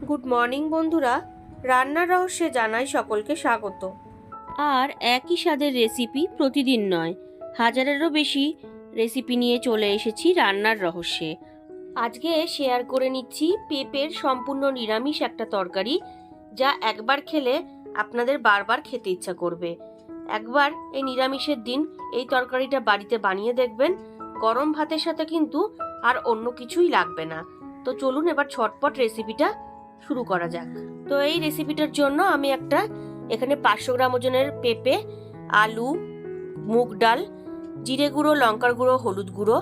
Good morning, বন্ধুরা। রান্নার রহস্যে জানাই সকলকে স্বাগত। আর একই স্বাদের রেসিপি প্রতিদিন নয়, হাজারেরও বেশি রেসিপি নিয়ে চলে এসেছি রান্নার রহস্যে। আজকে শেয়ার করে নিচ্ছি পেঁপের সম্পূর্ণ নিরামিষ একটা তরকারি, যা একবার খেলে আপনাদের বারবার খেতে ইচ্ছা করবে। একবার এই নিরামিষের দিন এই তরকারিটা বাড়িতে বানিয়ে দেখবেন, গরম ভাতের সাথে কিন্তু আর অন্য কিছুই লাগবে না। তো চলুন এবার ছটপট রেসিপিটা শুরু করা যাক। তো এই রেসিপিটার জন্য আমি একটা এখানে পাঁচশো গ্রাম ওজনের পেঁপে, আলু, মুগ ডাল, জিরে গুঁড়ো, লঙ্কার গুঁড়ো, হলুদ গুঁড়ো,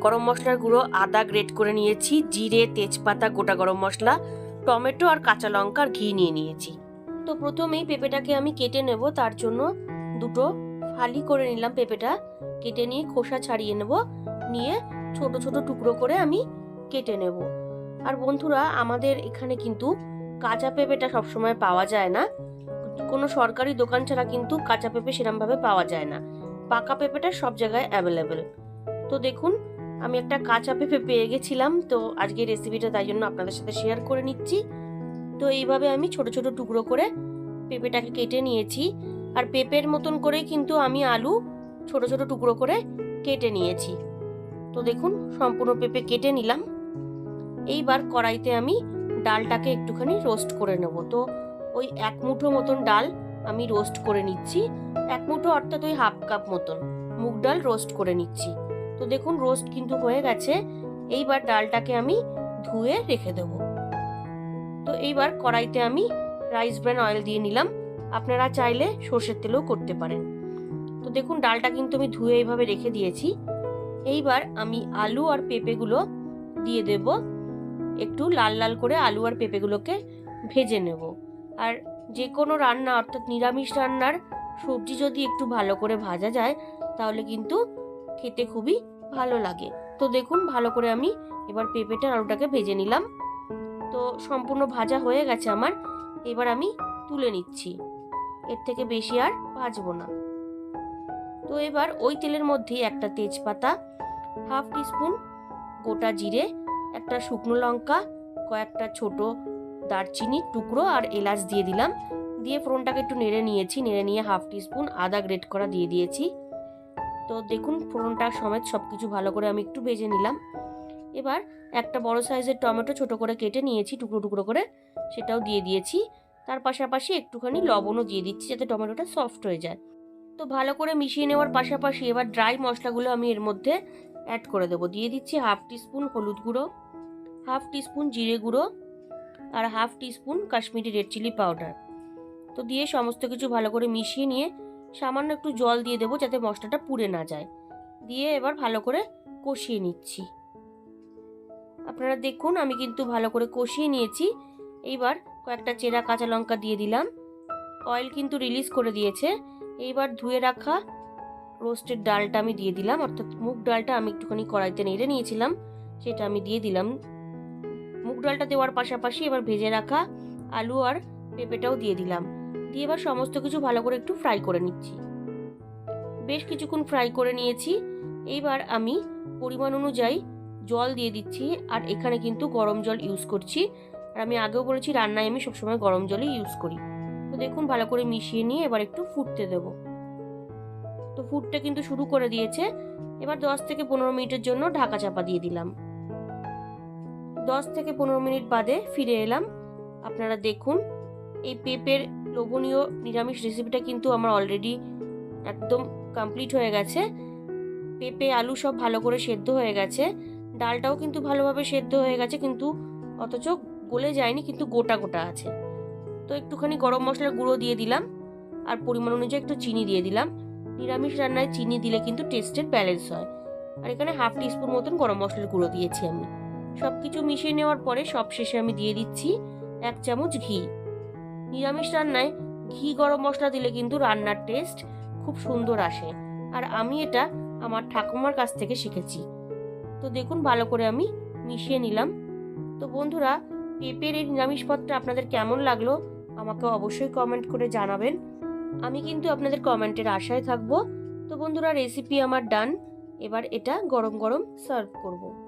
গরম মশলার গুঁড়ো, আদা গ্রেট করে নিয়েছি, জিরে, তেজপাতা, গোটা গরম মশলা, টমেটো আর কাঁচা লঙ্কা আর ঘি নিয়ে নিয়েছি। তো প্রথমেই পেঁপেটাকে আমি কেটে নেব, তার জন্য দুটো ফালি করে নিলাম পেঁপেটা, কেটে নিয়ে খোসা ছাড়িয়ে নেব, নিয়ে ছোট ছোট টুকরো করে আমি কেটে নেব। আর বন্ধুরা, আমাদের এখানে কিন্তু কাঁচা পেঁপেটা সবসময় পাওয়া যায় না। কোনো সরকারি দোকান ছাড়া কিন্তু কাঁচা পেঁপে সেরমভাবে পাওয়া যায় না। পাকা পেঁপেটা সব জায়গায় অ্যাভেলেবেল তো দেখুন, আমি একটা কাঁচা পেঁপে পেয়ে গেছিলাম, তো আজকে রেসিপিটা তাই জন্য আপনাদের সাথে শেয়ার করে নিচ্ছি। তো এইভাবে আমি ছোট ছোট টুকরো করে পেঁপেটাকে কেটে নিয়েছি। আর পেঁপের মতন করেই কিন্তু আমি আলু ছোট ছোট টুকরো করে কেটে নিয়েছি। তো দেখুন, সম্পূর্ণ পেঁপে কেটে নিলাম। এইবার কড়াইতে আমি ডালটাকে একটুখানি রোস্ট করে নেব। তো ওই এক মুঠো মতন ডাল আমি রোস্ট করে নিচ্ছি। এক মুঠো অর্থাৎ ওই হাফ কাপ মতন মুগ ডাল রোস্ট করে নিচ্ছি। তো দেখুন রোস্ট কিন্তু হয়ে গেছে। এইবার ডালটাকে আমি ধুয়ে রেখে দেব। তো এইবার কড়াইতে আমি রাইস ব্র্যান অয়েল দিয়ে নিলাম। আপনারা চাইলে সর্ষের তেলেও করতে পারেন। তো দেখুন ডালটা কিন্তু আমি ধুয়ে এইভাবে রেখে দিয়েছি। এইবার আমি আলু আর পেঁপেগুলো দিয়ে দেব। একটু লাল লাল করে আলু আর পেঁপেগুলোকে ভেজে নেব। আর যে কোনো রান্না, অর্থাৎ নিরামিষ রান্নার সবজি যদি একটু ভালো করে ভাজা যায়, তাহলে কিন্তু খেতে খুবই ভালো লাগে। তো দেখুন, ভালো করে আমি এবার পেঁপেটা আলুটাকে ভেজে নিলাম। তো সম্পূর্ণ ভাজা হয়ে গেছে আমার। এবার আমি তুলে নিচ্ছি। এর থেকে বেশি আর ভাজবো না। তো এবার ওই তেলের মধ্যেই একটা তেজপাতা, হাফ টিস্পুন গোটা জিরে একটা শুকনো লঙ্কা, কয়েকটা ছোট দারচিনির টুকরো আর এলাচ দিয়ে দিলাম। দিয়ে ফোড়নটাকে একটু নেড়ে নিয়েছি, নেড়ে নিয়ে হাফ টিস্পুন আদা গ্রেট করা দিয়ে দিয়েছি। তো দেখুন, ফোড়নটা সমেত সব কিছু ভালো করে আমি একটু ভেজে নিলাম। এবার একটা বড় সাইজের টমেটো ছোট করে কেটে নিয়েছি, টুকরো টুকরো করে, সেটাও দিয়ে দিয়েছি। তার পাশাপাশি একটুখানি লবণও দিয়ে দিচ্ছি যাতে টমেটোটা সফট হয়ে যায়। তো ভালো করে মিশিয়ে নেওয়ার পাশাপাশি এবার ড্রাই মশলাগুলো আমি এর মধ্যে অ্যাড করে দেবো। দিয়ে দিচ্ছি হাফ টিস্পুন হলুদ গুঁড়ো হাফ টিস্পুন জিরে গুঁড়ো আর half teaspoon Kashmiri red chilli powder. তো দিয়ে সমস্ত কিছু ভালো করে মিশিয়ে নিয়ে সামান্য একটু জল দিয়ে দেবো যাতে মশলাটা পুড়ে না যায়। দিয়ে এবার ভালো করে কষিয়ে নিচ্ছি। আপনারা দেখুন, আমি কিন্তু ভালো করে কষিয়ে নিয়েছি। এইবার কয়েকটা চেরা কাঁচা লঙ্কা দিয়ে দিলাম। অয়েল কিন্তু রিলিজ করে দিয়েছে। এইবার ধুয়ে রাখা রোস্টেড ডালটা আমি দিয়ে দিলাম। অর্থাৎ মুগ ডালটা আমি একটুখানি কড়াইতে নেড়ে নিয়েছিলাম। সেটা আমি দিয়ে দিলাম ডালটা দেওয়ার পাশাপাশি এবার ভেজে রাখা আলু আর পেঁপেটাও দিয়ে দিলাম। দিয়ে এবার সমস্ত কিছু ভালো করে একটু ফ্রাই করে নিচ্ছি। বেশ কিছুক্ষণ ফ্রাই করে নিয়েছি। এইবার আমি পরিমাণ অনুযায়ী জল দিয়ে দিচ্ছি আর এখানে কিন্তু গরম জল ইউজ করছি। আর আমি আগেও বলেছি, রান্নায় আমি সবসময় গরম জলই ইউজ করি। তো দেখুন, ভালো করে মিশিয়ে নিয়ে এবার একটু ফুটতে দেব। তো ফুটতে কিন্তু শুরু করে দিয়েছে। এবার দশ থেকে পনেরো মিনিটের জন্য ঢাকা চাপা দিয়ে দিলাম। দশ থেকে পনেরো মিনিট বাদে ফিরে এলাম। আপনারা দেখুন, এই পেঁপের লোভনীয় নিরামিষ রেসিপিটা কিন্তু আমার অলরেডি একদম কমপ্লিট হয়ে গেছে। পেঁপে, আলু সব ভালো করে সেদ্ধ হয়ে গেছে। ডালটাও কিন্তু ভালোভাবে সেদ্ধ হয়ে গেছে, কিন্তু অথচ গলে যায়নি, কিন্তু গোটা গোটা আছে। তো একটুখানি গরম মশলার গুঁড়ো দিয়ে দিলাম, আর পরিমাণ অনুযায়ী একটু চিনি দিয়ে দিলাম। নিরামিষ রান্নায় চিনি দিলে কিন্তু টেস্টের ব্যালেন্স হয়। আর এখানে হাফ টিস্পুন মতন গরম মশলার গুঁড়ো দিয়েছি আমি। সব কিছু মিশিয়ে নেওয়ার পরে সব শেষে আমি দিয়ে দিচ্ছি এক চামচ ঘি। নিরামিষ রান্নায় ঘি গরম মশলা দিলে কিন্তু রান্নার টেস্ট খুব সুন্দর আসে। আর আমি এটা আমার ঠাকুমার কাছ থেকে শিখেছি। তো দেখুন ভালো করে আমি মিশিয়ে নিলাম। তো বন্ধুরা, পেঁপের এই নিরামিষ আপনাদের কেমন লাগল আমাকে অবশ্যই কমেন্ট করে জানাবেন। আমি কিন্তু আপনাদের কমেন্টের আশায় থাকব। তো বন্ধুরা রেসিপি আমার ডান এবার এটা গরম গরম সার্ভ করব।